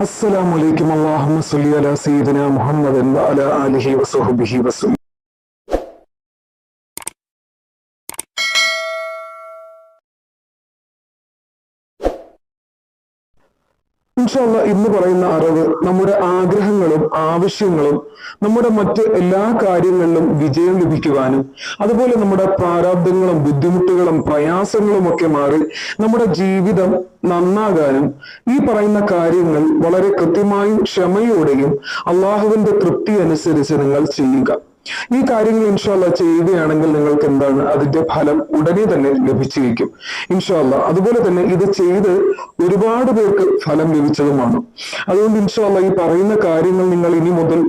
അസ്സലാമലൈക്കും അള്ളാഹുമ സല്ലി അലാ സീദന മുഹമ്മദൻ വഅല ആലിഹി വസഹബിഹി വസല്ലം ഇൻഷാല്ല ഇന്ന് പറയുന്ന അറിവ് നമ്മുടെ ആഗ്രഹങ്ങളും ആവശ്യങ്ങളും നമ്മുടെ മറ്റ് എല്ലാ കാര്യങ്ങളിലും വിജയം ലഭിക്കുവാനും അതുപോലെ നമ്മുടെ പ്രാരാബ്ദങ്ങളും ബുദ്ധിമുട്ടുകളും പ്രയാസങ്ങളും ഒക്കെ മാറി നമ്മുടെ ജീവിതം നന്നാകാനും ഈ പറയുന്ന കാര്യങ്ങൾ വളരെ കൃത്യമായും ക്ഷമയോടെയും അള്ളാഹുവിന്റെ തൃപ്തി അനുസരിച്ച് നിങ്ങൾ ചെയ്യുക. ഈ കാര്യങ്ങൾ ഇൻഷാല്ല ചെയ്യുകയാണെങ്കിൽ നിങ്ങൾക്ക് എന്താണ് അതിന്റെ ഫലം ഉടനെ തന്നെ ലഭിച്ചിരിക്കും. ഇൻഷാല്ല അതുപോലെ തന്നെ ഇത് ചെയ്ത് ഒരുപാട് പേർക്ക് ഫലം ലഭിച്ചതുമാണ്. അതുകൊണ്ട് ഇൻഷാല്ല ഈ പറയുന്ന കാര്യങ്ങൾ നിങ്ങൾ ഇനി മുതൽ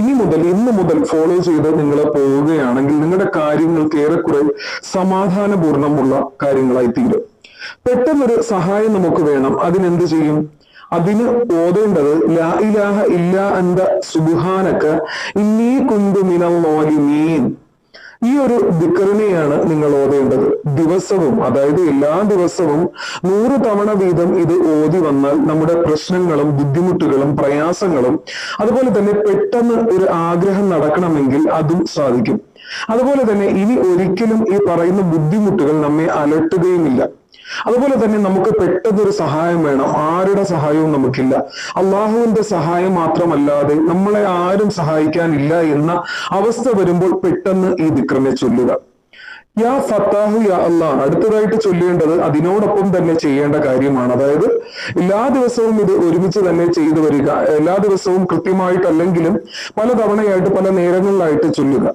ഇനി മുതൽ ഇന്ന് മുതൽ ഫോളോ ചെയ്ത് നിങ്ങൾ പോവുകയാണെങ്കിൽ നിങ്ങളുടെ കാര്യങ്ങൾക്ക് ഏറെക്കുറെ സമാധാനപൂർണമുള്ള കാര്യങ്ങളായി തീരും പെട്ടെന്നൊരു സഹായം നമുക്ക് വേണം. അതിനെന്ത് ചെയ്യും? അതിന് ഓതേണ്ടത് ലാ ഇലാഹ ഇല്ല അന്ത സുബുഹാനക്ക് ഇന്നീ കുന്തു മിനീൻ ഈ ഒരു ദിക്കറിനെയാണ് നിങ്ങൾ ഓതേണ്ടത്. ദിവസവും അതായത് എല്ലാ ദിവസവും നൂറ് തവണ വീതം ഇത് ഓതി വന്നാൽ നമ്മുടെ പ്രശ്നങ്ങളും ബുദ്ധിമുട്ടുകളും പ്രയാസങ്ങളും അതുപോലെ തന്നെ പെട്ടെന്ന് ഒരു ആഗ്രഹം നടക്കണമെങ്കിൽ അതും സാധിക്കും. അതുപോലെ തന്നെ ഇനി ഒരിക്കലും ഈ പറയുന്ന ബുദ്ധിമുട്ടുകൾ നമ്മെ അലട്ടുകയുമില്ല. അതുപോലെ തന്നെ നമുക്ക് പെട്ടെന്നൊരു സഹായം വേണം. ആരുടെ സഹായവും നമുക്കില്ല. അള്ളാഹുവിന്റെ സഹായം മാത്രമല്ലാതെ നമ്മളെ ആരും സഹായിക്കാനില്ല എന്ന അവസ്ഥ വരുമ്പോൾ പെട്ടെന്ന് ഈ ദിക്രനെ ചൊല്ലുക. യാ ഫത്താഹു യാ അള്ളാഹ് അടുത്തതായിട്ട് ചൊല്ലേണ്ടത് അതിനോടൊപ്പം തന്നെ ചെയ്യേണ്ട കാര്യമാണ്. അതായത് എല്ലാ ദിവസവും ഇത് ഒരുമിച്ച് തന്നെ ചെയ്തു വരിക. എല്ലാ ദിവസവും കൃത്യമായിട്ടല്ലെങ്കിലും പല തവണയായിട്ട് പല നേരങ്ങളിലായിട്ട് ചൊല്ലുക.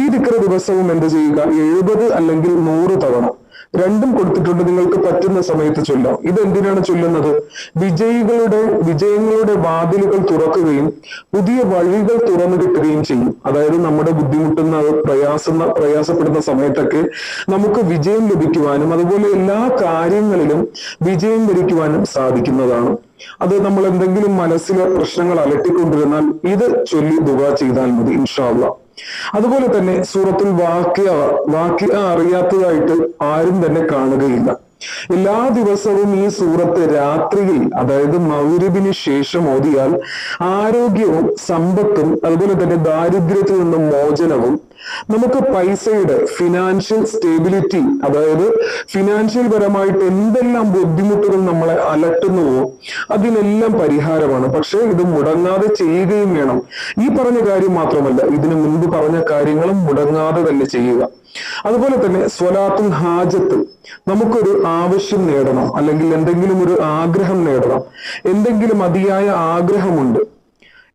ഈ ദിക്ര ദിവസവും എന്ത് ചെയ്യുക? എഴുപത് അല്ലെങ്കിൽ നൂറ് തവണ. രണ്ടും കൊടുത്തിട്ടുണ്ട്. നിങ്ങൾക്ക് പറ്റുന്ന സമയത്ത് ചൊല്ലാം. ഇതെന്തിനാണ് ചൊല്ലുന്നത്? വിജയികളുടെ വിജയങ്ങളുടെ വാതിലുകൾ തുറക്കുകയും പുതിയ വഴികൾ തുറന്നു കിട്ടുകയും ചെയ്യും. അതായത് നമ്മുടെ ബുദ്ധിമുട്ടുന്ന പ്രയാസം പ്രയാസപ്പെടുന്ന സമയത്തൊക്കെ നമുക്ക് വിജയം ലഭിക്കുവാനും അതുപോലെ എല്ലാ കാര്യങ്ങളിലും വിജയം വരിക്കുവാനും സാധിക്കുന്നതാണ്. അത് നമ്മൾ എന്തെങ്കിലും മനസ്സിലെ പ്രശ്നങ്ങൾ അലട്ടിക്കൊണ്ടിരുന്നാൽ ഇത് ചൊല്ലി ദുവാ ചെയ്താൽ മതി ഇൻഷാല്ല അതുപോലെ തന്നെ സൂറത്തിൽ വാക്യ വാക്യ അറിയാത്തതായിട്ട് ആരും തന്നെ കാണുകയില്ല. എല്ലാ ദിവസവും ഈ സൂറത്ത് രാത്രിയിൽ അതായത് മൗരവിന് ശേഷം ഓതിയാൽ ആരോഗ്യവും സമ്പത്തും അതുപോലെ തന്നെ ദാരിദ്ര്യത്തിൽ നിന്നും മോചനവും നമുക്ക് പൈസയുടെ ഫിനാൻഷ്യൽ സ്റ്റേബിലിറ്റി അതായത് ഫിനാൻഷ്യൽ പരമായിട്ട് എന്തെല്ലാം ബുദ്ധിമുട്ടുകൾ നമ്മളെ അലട്ടുന്നുവോ അതിനെല്ലാം പരിഹാരമാണ്. പക്ഷെ ഇത് മുടങ്ങാതെ ചെയ്യുകയും വേണം. ഈ പറഞ്ഞ കാര്യം മാത്രമല്ല ഇതിനു മുൻപ് പറഞ്ഞ കാര്യങ്ങളും മുടങ്ങാതെ തന്നെ ചെയ്യുക. അതുപോലെ തന്നെ സ്വലാത്തും ഹാജത്തും നമുക്കൊരു ആവശ്യം നേടണം അല്ലെങ്കിൽ എന്തെങ്കിലും ഒരു ആഗ്രഹം നേടണം. എന്തെങ്കിലും അതിയായ ആഗ്രഹമുണ്ട്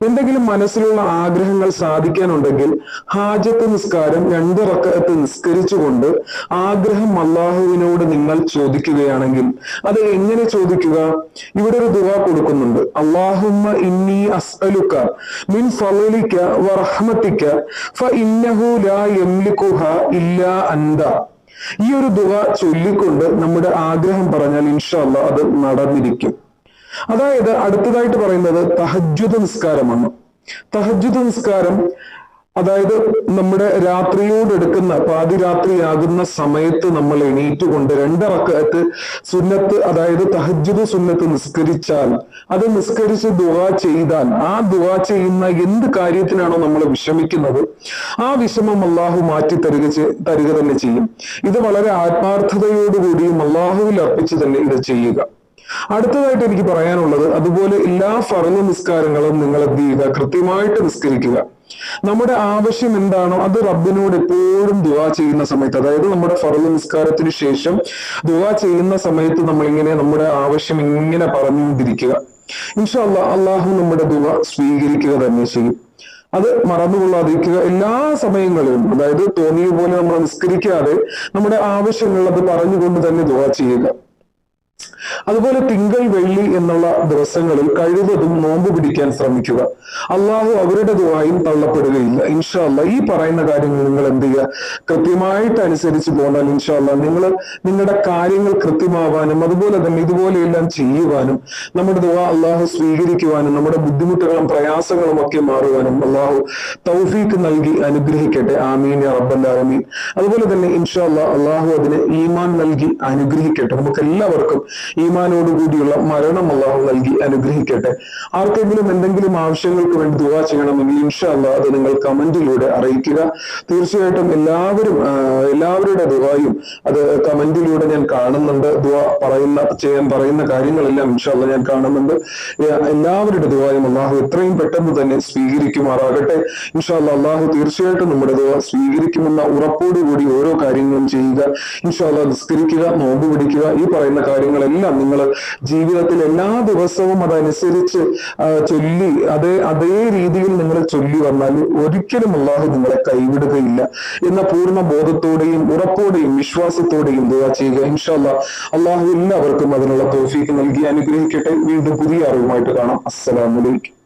എന്തെങ്കിലും മനസ്സിലുള്ള ആഗ്രഹങ്ങൾ സാധിക്കാനുണ്ടെങ്കിൽ ഹാജത്ത് നിസ്കാരം രണ്ട് റക്കത്ത് നിസ്കരിച്ചുകൊണ്ട് ആഗ്രഹം അള്ളാഹുവിനോട് നിങ്ങൾ ചോദിക്കുകയാണെങ്കിൽ അത് എങ്ങനെ ചോദിക്കുക? ഇവിടെ ഒരു ദുവ കൊടുക്കുന്നുണ്ട്. അള്ളാഹുമ്മ ഇന്നി അസ്അലുക്ക മിൻ ഫലിക്ക വറഹ്മതിക ഫ ഇന്നഹു ലാ യംലികുഹ ഇല്ലാ അന്ത. ഈ ഒരു ദുവ ചൊല്ലിക്കൊണ്ട് നമ്മുടെ ആഗ്രഹം പറഞ്ഞാൽ ഇൻഷല്ല അത് നടന്നിരിക്കും. അതായത് അടുത്തതായിട്ട് പറയുന്നത് തഹജുദ് നിസ്കാരമാണ്. തഹജുദ് നിസ്കാരം അതായത് നമ്മുടെ രാത്രിയോട് എടുക്കുന്ന പാതിരാത്രിയാകുന്ന സമയത്ത് നമ്മൾ എണീറ്റുകൊണ്ട് രണ്ടറക്കത്ത് സുന്നത്ത് അതായത് തഹജുദ് സുന്നത്ത് നിസ്കരിച്ചാൽ അത് നിസ്കരിച്ച് ദുവാ ചെയ്താൽ ആ ദുവാ ചെയ്യുന്ന എന്ത് കാര്യത്തിനാണോ നമ്മൾ വിഷമിക്കുന്നത് ആ വിഷമം അള്ളാഹു മാറ്റി തരിക തരിക തന്നെ ചെയ്യും. ഇത് വളരെ ആത്മാർത്ഥതയോടുകൂടിയും അള്ളാഹുവിൽ അർപ്പിച്ച് തന്നെ ഇത് ചെയ്യുക. അടുത്തതായിട്ട് എനിക്ക് പറയാനുള്ളത് അതുപോലെ എല്ലാ ഫറന്ന് നിസ്കാരങ്ങളും നിങ്ങൾ എന്ത് ചെയ്യുക കൃത്യമായിട്ട് നിസ്കരിക്കുക. നമ്മുടെ ആവശ്യം എന്താണോ അത് റബ്ബിനോട് എപ്പോഴും ദുവാ ചെയ്യുന്ന സമയത്ത് അതായത് നമ്മുടെ ഫറന്ന് നിസ്കാരത്തിന് ശേഷം ദുവാ ചെയ്യുന്ന സമയത്ത് നമ്മൾ ഇങ്ങനെ നമ്മുടെ ആവശ്യം ഇങ്ങനെ പറഞ്ഞുകൊണ്ടിരിക്കുക. ഇൻഷാല്ല അള്ളാഹു നമ്മുടെ ദുവ സ്വീകരിക്കുക തന്നെ ചെയ്യും. അത് മറന്നുകൊള്ളാതിരിക്കുക. എല്ലാ സമയങ്ങളിലും അതായത് തോന്നിയ പോലെ നമ്മൾ നിസ്കരിക്കാതെ നമ്മുടെ ആവശ്യങ്ങൾ അത് പറഞ്ഞുകൊണ്ട് തന്നെ ദുവാ ചെയ്യുക. അതുപോലെ തിങ്കൾ വെള്ളി എന്നുള്ള ദിവസങ്ങളിൽ കഴിവതും നോമ്പ് പിടിക്കാൻ ശ്രമിക്കുക. അള്ളാഹു അവരുടെ ദുവായും തള്ളപ്പെടുകയില്ല. ഇൻഷാല്ല ഈ പറയുന്ന കാര്യങ്ങൾ നിങ്ങൾ എന്ത് ചെയ്യുക? കൃത്യമായിട്ട് അനുസരിച്ച് പോകണം ഇൻഷാല്ല നിങ്ങൾ നിങ്ങളുടെ കാര്യങ്ങൾ കൃത്യമാവാനും അതുപോലെ തന്നെ ഇതുപോലെയെല്ലാം ചെയ്യുവാനും നമ്മുടെ ദുവാ അള്ളാഹു സ്വീകരിക്കുവാനും നമ്മുടെ ബുദ്ധിമുട്ടുകളും പ്രയാസങ്ങളും ഒക്കെ മാറുവാനും അള്ളാഹു തൗഫീക്ക് നൽകി അനുഗ്രഹിക്കട്ടെ. ആമീൻ റബ്ബല്ലാമീൻ അതുപോലെ തന്നെ ഇൻഷാല്ല അള്ളാഹു അതിന് ഈമാൻ നൽകി അനുഗ്രഹിക്കട്ടെ. നമുക്ക് എല്ലാവർക്കും ഈമാനോട് കൂടിയുള്ള മരണം അള്ളാഹു നൽകി അനുഗ്രഹിക്കട്ടെ. ആർക്കെങ്കിലും എന്തെങ്കിലും ആവശ്യങ്ങൾക്ക് വേണ്ടി ദുവാ ചെയ്യണമെങ്കിൽ ഇൻഷാ അള്ളാഹ് അത് നിങ്ങൾ കമന്റിലൂടെ അറിയിക്കുക. തീർച്ചയായിട്ടും എല്ലാവരും എല്ലാവരുടെ ദുവായും അത് കമന്റിലൂടെ ഞാൻ കാണുന്നുണ്ട്. ദുവാ പറയുന്ന ചെയ്യാൻ പറയുന്ന കാര്യങ്ങളെല്ലാം ഇൻഷാ അള്ളാഹ് ഞാൻ കാണുന്നുണ്ട്. എല്ലാവരുടെ ദുവായും അള്ളാഹു എത്രയും പെട്ടെന്ന് തന്നെ സ്വീകരിക്കുമാറാകട്ടെ. ഇൻഷാ അള്ളാഹ് തീർച്ചയായിട്ടും നമ്മുടെ ദുവ സ്വീകരിക്കുമെന്ന ഉറപ്പോടുകൂടി ഓരോ കാര്യങ്ങളും ചെയ്യുക. ഇൻഷാ അള്ളാഹ് നിസ്കരിക്കുക നോമ്പ് പിടിക്കുക ഈ പറയുന്ന കാര്യങ്ങളെല്ലാം നിങ്ങൾ ജീവിതത്തിൽ എല്ലാ ദിവസവും അതനുസരിച്ച് ചൊല്ലി അതേ അതേ രീതിയിൽ നിങ്ങൾ ചൊല്ലി വന്നാൽ ഒരിക്കലും അള്ളാഹു നിങ്ങളെ കൈവിടുകയില്ല എന്ന പൂർണ ബോധത്തോടെയും ഉറപ്പോടെയും വിശ്വാസത്തോടെയും ദുവാ ചെയ്യുക. ഇൻഷാല്ല അള്ളാഹു എല്ലാവർക്കും അതിനുള്ള തോഫീക്ക് നൽകി. അനുഗ്രഹിക്കട്ടെ. വീണ്ടും പുതിയ അറിവുമായിട്ട് കാണാം. അസ്സലാമലൈക്കും